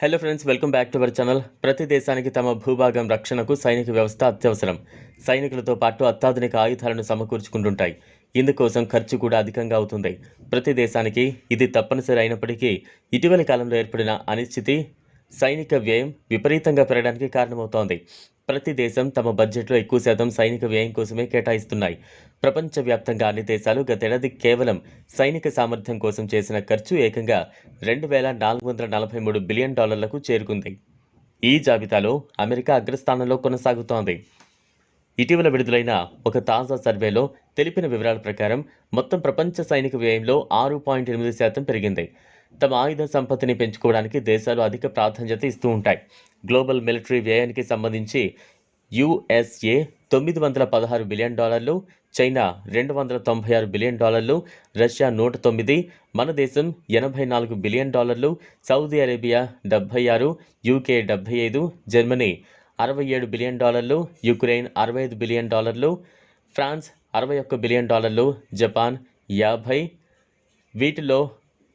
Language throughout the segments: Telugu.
Hello friends welcome back to our channel ప్రతి దేశానికి తమ భూభాగం రక్షణకు సైనిక వ్యవస్థ అత్యవసరం. సైనికులతో పాటు అత్యాధునిక ఆయుధాలను సమకూర్చుకుంటుంటాయి. ఇందుకోసం ఖర్చు కూడా అధికంగా అవుతుంది. ప్రతి దేశానికి ఇది తప్పనిసరి అయినప్పటికీ ఇటీవలి కాలంలో ఏర్పడిన అనిశ్చితి సైనిక వ్యయం విపరీతంగా పెరగడానికి కారణమవుతోంది. ప్రతి దేశం తమ బడ్జెట్లో ఎక్కువ శాతం సైనిక వ్యయం కోసమే కేటాయిస్తున్నాయి. ప్రపంచవ్యాప్తంగా అన్ని దేశాలు గతేడాది కేవలం సైనిక సామర్థ్యం కోసం చేసిన ఖర్చు ఏకంగా రెండు వేల నాలుగు వందల నలభై మూడు బిలియన్ డాలర్లకు చేరుకుంది. ఈ జాబితాలో అమెరికా అగ్రస్థానంలో కొనసాగుతోంది. ఇటీవల విడుదలైన ఒక తాజా సర్వేలో తెలిపిన వివరాల ప్రకారం మొత్తం ప్రపంచ సైనిక వ్యయంలో ఆరు పాయింట్ ఎనిమిది శాతం పెరిగింది. తమ ఆయుధ సంపత్తిని పెంచుకోవడానికి దేశాలు అధిక ప్రాధాన్యత ఇస్తూ ఉంటాయి. గ్లోబల్ మిలిటరీ వ్యయానికి సంబంధించి యుఎస్ఏ తొమ్మిది వందల పదహారు బిలియన్ డాలర్లు చైనా రెండు వందల తొంభై ఆరు బిలియన్ డాలర్లు రష్యా నూట తొమ్మిది మన దేశం ఎనభై నాలుగు బిలియన్ డాలర్లు సౌదీ అరేబియా డెబ్భై ఆరు యూకే డెబ్భై ఐదు జర్మనీ అరవై ఏడు బిలియన్ డాలర్లు యుక్రెయిన్ అరవై ఐదు బిలియన్ డాలర్లు ఫ్రాన్స్ అరవై ఒక్క బిలియన్ డాలర్లు జపాన్ యాభై వీటిలో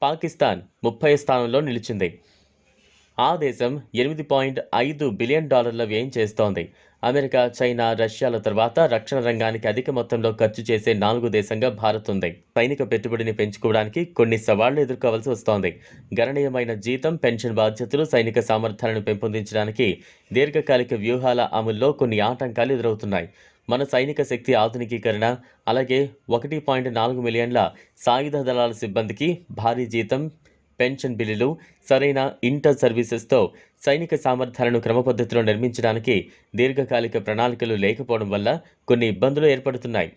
పాకిస్తాన్ ముప్పై స్థానంలో నిలిచింది. ఆ దేశం ఎనిమిది పాయింట్ ఐదు బిలియన్ డాలర్ల వ్యయం చేస్తోంది. అమెరికా చైనా రష్యాల తర్వాత రక్షణ రంగానికి అధిక మొత్తంలో ఖర్చు చేసే నాలుగు దేశంగా భారత్ ఉంది. సైనిక పెట్టుబడిని పెంచుకోవడానికి కొన్ని సవాళ్ళు ఎదుర్కోవాల్సి వస్తోంది. గణనీయమైన జీతం పెన్షన్ బాధ్యతలు సైనిక సామర్థ్యాలను పెంపొందించడానికి దీర్ఘకాలిక వ్యూహాల అమల్లో కొన్ని ఆటంకాలు ఎదురవుతున్నాయి. మన సైనిక శక్తి ఆధునికీకరణ అలాగే ఒకటి పాయింట్ నాలుగు మిలియన్ల సాయుధ దళాల సిబ్బందికి భారీ జీతం పెన్షన్ బిల్లులు సరైన ఇంటర్ సర్వీసెస్తో సైనిక సామర్థ్యాలను క్రమపద్ధతిలో నిర్మించడానికి దీర్ఘకాలిక ప్రణాళికలు లేకపోవడం వల్ల కొన్ని ఇబ్బందులు ఏర్పడుతున్నాయి.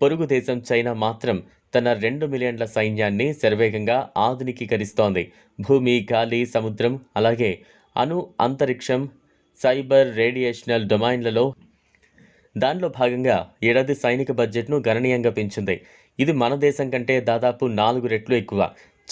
పొరుగు దేశం చైనా మాత్రం తన రెండు మిలియన్ల సైన్యాన్ని శరవేగంగా ఆధునికీకరిస్తోంది. భూమి గాలి సముద్రం అలాగే అణు అంతరిక్షం సైబర్ రేడియేషనల్ డొమైన్లలో దానిలో భాగంగా ఏడాది సైనిక బడ్జెట్ను గణనీయంగా పెంచింది. ఇది మన దేశం కంటే దాదాపు నాలుగు రెట్లు ఎక్కువ.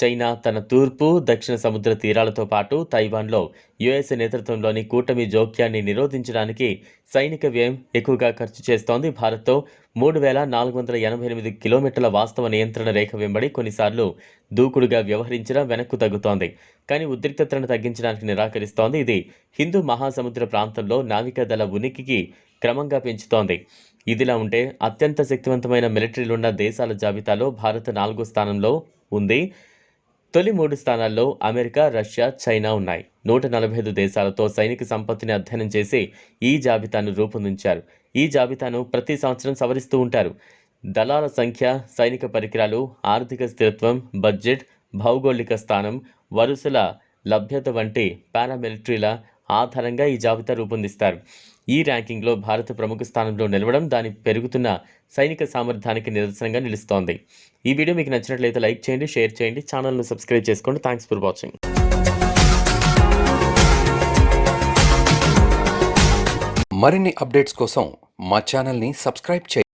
చైనా తన తూర్పు దక్షిణ సముద్ర తీరాలతో పాటు తైవాన్లో యుఎస్ నేతృత్వంలోని కూటమి జోక్యాన్ని నిరోధించడానికి సైనిక వ్యయం ఎక్కువగా ఖర్చు చేస్తోంది. భారత్తో మూడు వేల నాలుగు వందల ఎనభై ఎనిమిది కిలోమీటర్ల వాస్తవ నియంత్రణ రేఖ వెంబడి కొన్నిసార్లు దూకుడుగా వ్యవహరించడం వెనక్కు తగ్గుతోంది. కానీ ఉద్రిక్తతను తగ్గించడానికి నిరాకరిస్తోంది. ఇది హిందూ మహాసముద్ర ప్రాంతంలో నావికాదళ ఉనికికి క్రమంగా పెంచుతోంది. ఇదిలా ఉంటే అత్యంత శక్తివంతమైన మిలిటరీలున్న దేశాల జాబితాలో భారత్ నాలుగో స్థానంలో ఉంది. తొలి మూడు స్థానాల్లో అమెరికా రష్యా చైనా ఉన్నాయి. నూట నలభై ఐదు దేశాలతో సైనిక సంపత్తిని అధ్యయనం చేసి ఈ జాబితాను రూపొందించారు. ఈ జాబితాను ప్రతి సంవత్సరం సవరిస్తూ ఉంటారు. దళాల సంఖ్య సైనిక పరికరాలు ఆర్థిక స్థిరత్వం బడ్జెట్ భౌగోళిక స్థానం వరుసల లభ్యత వంటి పారామిలిటరీల ఆధారంగా ఈ జాబితా రూపొందిస్తారు. ఈ ర్యాంకింగ్లో భారత్ ప్రముఖ స్థానంలో నిలవడం దాని పెరుగుతున్న సైనిక సామర్థ్యానికి నిదర్శనంగా నిలుస్తోంది. ఈ వీడియో మీకు నచ్చినట్లయితే లైక్ చేయండి షేర్ చేయండి ఛానల్ను సబ్స్క్రైబ్ చేసుకోండి. Thanks for watching. మరిన్ని అప్డేట్స్ కోసం మా ఛానల్ని సబ్స్క్రైబ్ చేయండి.